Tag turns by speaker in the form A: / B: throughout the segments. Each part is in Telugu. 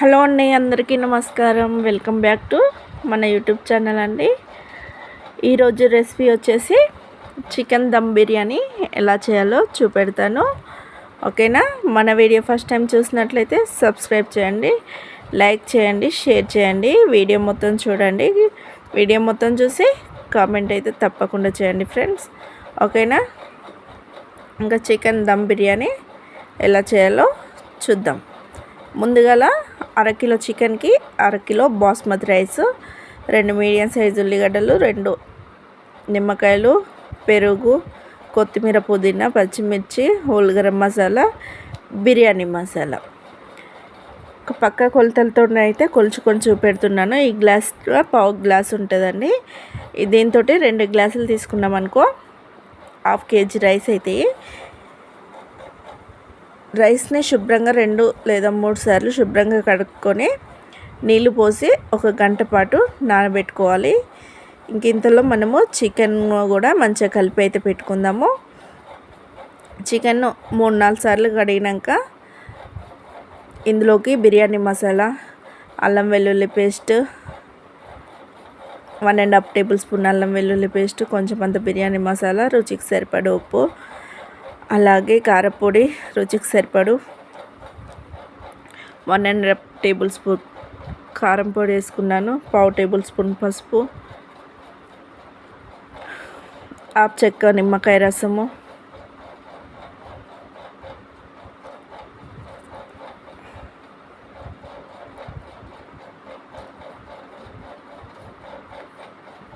A: హలో అండి అందరికీ నమస్కారం. వెల్కమ్ బ్యాక్ టు మన యూట్యూబ్ ఛానల్ అండి. ఈరోజు రెసిపీ వచ్చేసి చికెన్ దమ్ బిర్యానీ ఎలా చేయాలో చూపెడతాను. ఓకేనా? మన వీడియో ఫస్ట్ టైం చూసినట్లయితే సబ్స్క్రైబ్ చేయండి లైక్ చేయండి షేర్ చేయండి. వీడియో మొత్తం చూడండి. వీడియో మొత్తం చూసి కామెంట్ అయితే తప్పకుండా చేయండి ఫ్రెండ్స్. ఓకేనా? ఇంకా చికెన్ దమ్ బిర్యానీ ఎలా చేయాలో చూద్దాం. ముందుగల అరకిలో చికెన్కి అరకిలో బాస్మతి రైస్ రెండు మీడియం సైజు ఉల్లిగడ్డలు రెండు నిమ్మకాయలు పెరుగు కొత్తిమీర పుదీనా పచ్చిమిర్చి హోల్గరం మసాలా బిర్యానీ మసాలా. ఒక పక్క కొలతలతో అయితే కొలుచుకొని చూపెడుతున్నాను. ఈ గ్లాస్ పావు గ్లాస్ ఉంటుందండి. దీంతో రెండు గ్లాసులు తీసుకున్నాం అనుకో హాఫ్ కేజీ రైస్ అయితే రైస్ని శుభ్రంగా రెండు లేదా మూడు సార్లు శుభ్రంగా కడుక్కొని నీళ్ళు పోసి ఒక గంట పాటు నానబెట్టుకోవాలి. ఇంక ఇంతలో మనము చికెన్ కూడా మంచిగా కలిపి అయితే పెట్టుకుందాము. చికెన్ మూడు నాలుగు సార్లు కడిగినాక ఇందులోకి బిర్యానీ మసాలా అల్లం వెల్లుల్లి paste one and half table spoon అల్లం వెల్లుల్లి పేస్ట్ కొంచెం అంత బిర్యానీ మసాలా రుచికి సరిపడే ఉప్పు అలాగే కారపొడి రుచికి సరిపడు one and half table spoon కారం పొడి వేసుకున్నాను పావు టేబుల్ స్పూన్ పసుపు ఆప్ చెక్క నిమ్మకాయ రసము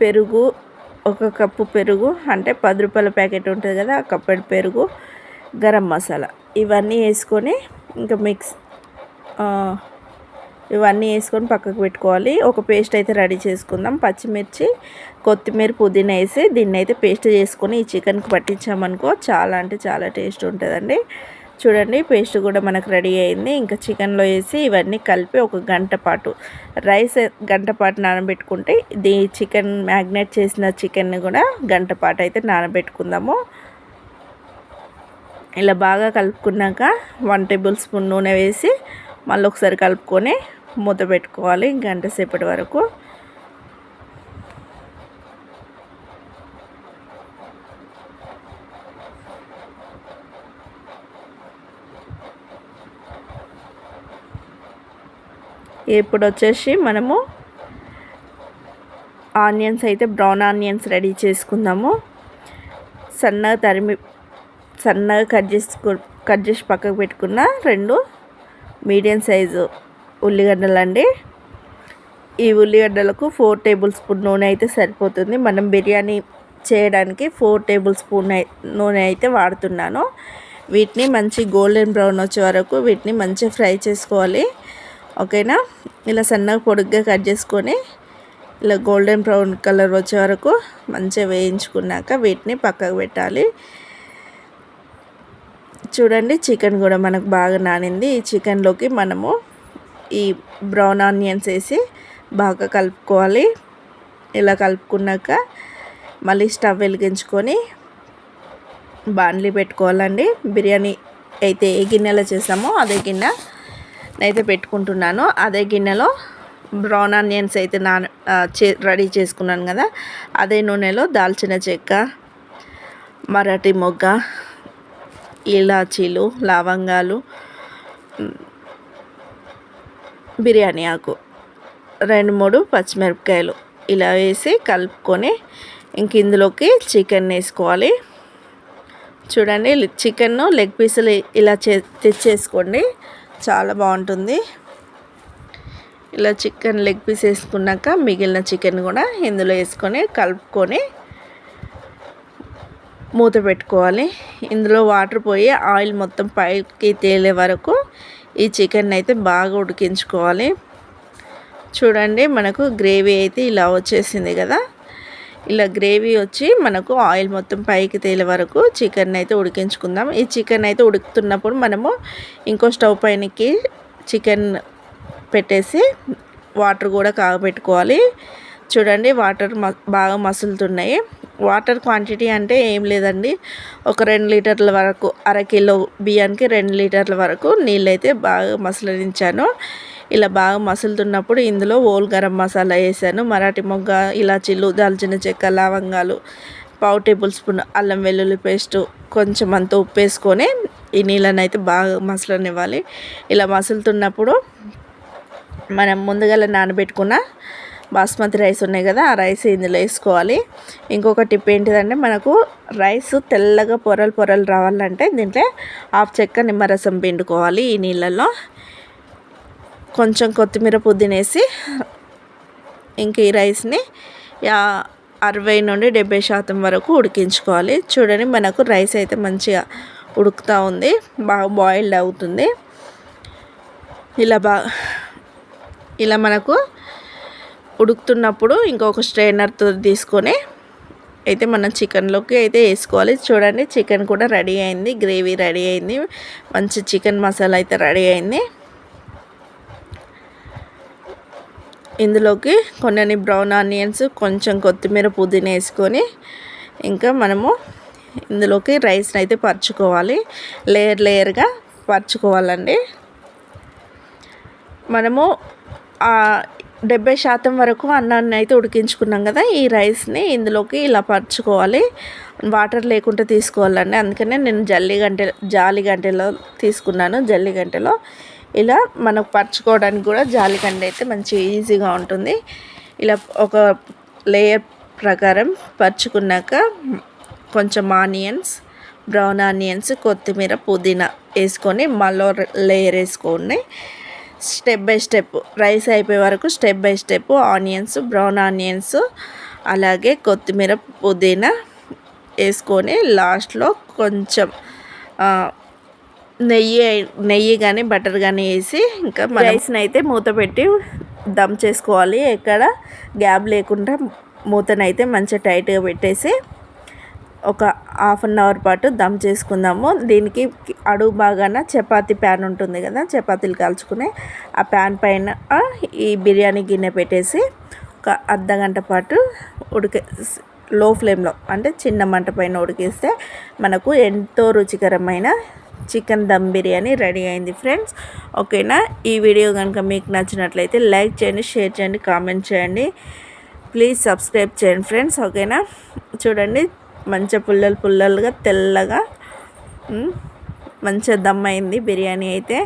A: పెరుగు ఒక కప్పు పెరుగు అంటే పది రూపాయల ప్యాకెట్ ఉంటుంది కదా ఆ కప్పెడు పెరుగు గరం మసాలా. ఇవన్నీ వేసుకొని ఇంకా మిక్స్ ఇవన్నీ వేసుకొని పక్కకు పెట్టుకోవాలి. ఒక పేస్ట్ అయితే రెడీ చేసుకుందాం. పచ్చిమిర్చి కొత్తిమీర పుదీనా వేసి దీన్ని అయితే పేస్ట్ చేసుకొని ఈ చికెన్కి పట్టించామనుకో చాలా అంటే చాలా టేస్ట్ ఉంటుందండి. చూడండి పేస్ట్ కూడా మనకు రెడీ అయింది. ఇంకా చికెన్లో వేసి ఇవన్నీ కలిపి ఒక గంట పాటు రైస్ గంట పాటు నానబెట్టుకుంటే దీ చికెన్ మ్యాగ్నేట్ చేసిన చికెన్ని కూడా గంట పాటు అయితే నానబెట్టుకుందాము. ఇలా బాగా కలుపుకున్నాక వన్ టేబుల్ స్పూన్ నూనె వేసి మళ్ళీ ఒకసారి కలుపుకొని మూత పెట్టుకోవాలి. గంట సేపటి వరకు. ఇప్పుడు వచ్చేసి మనము ఆనియన్స్ అయితే బ్రౌన్ ఆనియన్స్ రెడీ చేసుకుందాము. సన్నగా తరిమి సన్నగా కట్ చేసుకు కట్ చేసి పక్కకు పెట్టుకున్న రెండు మీడియం సైజు ఉల్లిగడ్డలు అండి ఈ ఉల్లిగడ్డలకు ఫోర్ టేబుల్ స్పూన్ నూనె అయితే సరిపోతుంది. మనం బిర్యానీ చేయడానికి ఫోర్ టేబుల్ స్పూన్ నూనె అయితే వాడుతున్నాను. వీటిని మంచి గోల్డెన్ బ్రౌన్ వచ్చే వరకు వీటిని మంచిగా ఫ్రై చేసుకోవాలి. ఓకేనా? ఇలా సన్నగా పొడుగ్గా కట్ చేసుకొని ఇలా గోల్డెన్ బ్రౌన్ కలర్ వచ్చే వరకు మంచిగా వేయించుకున్నాక వీటిని పక్కకు పెట్టాలి. చూడండి చికెన్ కూడా మనకు బాగా నానింది. ఈ చికెన్లోకి మనము ఈ బ్రౌన్ ఆనియన్స్ వేసి బాగా కలుపుకోవాలి. ఇలా కలుపుకున్నాక మళ్ళీ స్టవ్ వెలిగించుకొని బాండ్లీ పెట్టుకోవాలండి. బిర్యానీ అయితే ఏ గిన్నెలో చేసామో అదే గిన్నె అయితే పెట్టుకుంటున్నాను. అదే గిన్నెలో బ్రౌన్ ఆనియన్స్ అయితే నా చే రెడీ చేసుకున్నాను కదా అదే నూనెలో దాల్చిన చెక్క మరాఠీ మొగ్గ ఇలాచీలు లవంగాలు బిర్యానీ ఆకు. రెండు మూడు పచ్చిమిరపకాయలు. ఇలా వేసి కలుపుకొని ఇంక ఇందులోకి చికెన్ వేసుకోవాలి. చూడండి చికెన్ లెగ్ పీసులు ఇలా చే తెచ్చేసుకోండి. చాలా బాగుంటుంది. ఇలా చికెన్ లెగ్ పీస్ వేసుకున్నాక మిగిలిన చికెన్ కూడా ఇందులో వేసుకొని కలుపుకొని మూత పెట్టుకోవాలి. ఇందులో వాటర్ పోయి ఆయిల్ మొత్తం పైకి తేలే వరకు ఈ చికెన్ అయితే బాగా ఉడికించుకోవాలి. చూడండి మనకు గ్రేవీ అయితే ఇలా వచ్చేసింది కదా. ఇలా గ్రేవీ వచ్చి మనకు ఆయిల్ మొత్తం పైకి తేలే వరకు చికెన్ అయితే ఉడికించుకుందాం. ఈ చికెన్ అయితే ఉడుకుతున్నప్పుడు మనము ఇంకో స్టవ్ పైనకి చికెన్ పెట్టేసి వాటర్ కూడా కాగబెట్టుకోవాలి చూడండి వాటర్ బాగా మసులుతున్నాయి. వాటర్ క్వాంటిటీ అంటే ఏం లేదండి. ఒక రెండు లీటర్ల వరకు అర కిలో బియ్యానికి రెండు లీటర్ల వరకు నీళ్ళైతే బాగా మసలించాను ఇలా బాగా మసులుతున్నప్పుడు ఇందులో ఓల్ గరం మసాలా వేసాను. మరాఠీ మొగ్గ ఇలాచీలు దాల్చిన చెక్క లవంగాలు పావు టేబుల్ స్పూన్ అల్లం వెల్లుల్లి పేస్టు కొంచెం అంత ఉప్పు వేసుకొని ఈ నీళ్ళని అయితే బాగా మసలనివ్వాలి. ఇలా మసులుతున్నప్పుడు మనం ముందుగా నానబెట్టుకున్న బాస్మతి రైస్ ఉన్నాయి కదా ఆ రైస్ ఇందులో వేసుకోవాలి. ఇంకొక టిప్ ఏంటిదంటే మనకు రైస్ తెల్లగా పొరలు పొరలు రావాలంటే దీంట్లో హాఫ్ చెక్క నిమ్మరసం పిండుకోవాలి ఈ నీళ్ళల్లో. కొంచెం కొత్తిమీర పుదీనా ఇంక ఈ రైస్ని అరవై నుండి డెబ్బై శాతం వరకు ఉడికించుకోవాలి. చూడండి మనకు రైస్ అయితే మంచిగా ఉడుకుతూ ఉంది బాగా బాయిల్డ్ అవుతుంది. ఇలా బాగా ఇలా మనకు ఉడుకుతున్నప్పుడు ఇంకొక స్ట్రైనర్తో తీసుకొని అయితే మనం చికెన్లోకి అయితే వేసుకోవాలి. చూడండి చికెన్ కూడా రెడీ అయింది. గ్రేవీ రెడీ అయింది. మంచి చికెన్ మసాలా అయితే రెడీ అయింది. ఇందులోకి కొన్ని బ్రౌన్ ఆనియన్స్ కొంచెం కొత్తిమీర పుదీనా వేసుకొని ఇంకా మనము ఇందులోకి రైస్ని అయితే పరుచుకోవాలి. లేయర్ లేయర్గా పరుచుకోవాలండి. మనము డెబ్బై శాతం వరకు అన్నాన్ని అయితే ఉడికించుకున్నాం కదా ఈ రైస్ని ఇందులోకి ఇలా పరుచుకోవాలి. వాటర్ లేకుండా తీసుకోవాలండి. అందుకనే నేను జల్లి గంటె జాలి గంటెలో తీసుకున్నాను. జల్లి గంటెలో ఇలా మనకు పరుచుకోవడానికి కూడా జాలి గంటె అయితే మంచి ఈజీగా ఉంటుంది. ఇలా ఒక లేయర్ ప్రకారం పరుచుకున్నాక కొంచెం ఆనియన్స్ బ్రౌన్ ఆనియన్స్ కొత్తిమీర పుదీనా వేసుకొని మళ్ళీ లేయర్ వేసుకోండి. స్టెప్ బై స్టెప్ రైస్ అయిపోయే వరకు step by step onions brown onions అలాగే కొత్తిమీర పుదీనా వేసుకొని లాస్ట్లో కొంచెం నెయ్యి నెయ్యి కానీ బటర్ కానీ వేసి ఇంకా రైస్ని అయితే మూత పెట్టి దమ్ చేసుకోవాలి. ఎక్కడ గ్యాప్ లేకుండా మూతనైతే మంచిగా టైట్గా పెట్టేసి ఒక హాఫ్ అన్ అవర్ పాటు దమ్ చేసుకుందాము. దీనికి అడుగు బాగాన చపాతీ ప్యాన్ ఉంటుంది కదా చపాతీలు కాల్చుకునే ఆ ప్యాన్ పైన ఈ బిర్యానీ గిన్నె పెట్టేసి ఒక అర్ధ గంట పాటు ఉడికే లో ఫ్లేమ్లో అంటే చిన్న మంట పైన ఉడికిస్తే మనకు ఎంతో రుచికరమైన చికెన్ దమ్ బిర్యానీ రెడీ అయింది ఫ్రెండ్స్. ఓకేనా? ఈ వీడియో కనుక మీకు నచ్చినట్లయితే లైక్ చేయండి షేర్ చేయండి కామెంట్ చేయండి. ప్లీజ్ సబ్స్క్రైబ్ చేయండి ఫ్రెండ్స్. ఓకేనా? చూడండి. మంచిగా పుల్లలు పుల్లలుగా తెల్లగా మంచిగా దమ్ అయింది బిర్యానీ అయితే.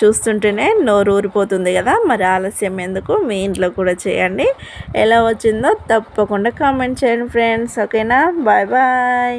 A: చూస్తుంటేనే నోరు ఊరిపోతుంది కదా మరి ఆలస్యం ఎందుకు? మీ ఇంట్లో కూడా చేయండి. ఎలా వచ్చిందో తప్పకుండా కామెంట్ చేయండి ఫ్రెండ్స్. ఓకేనా? Bye bye.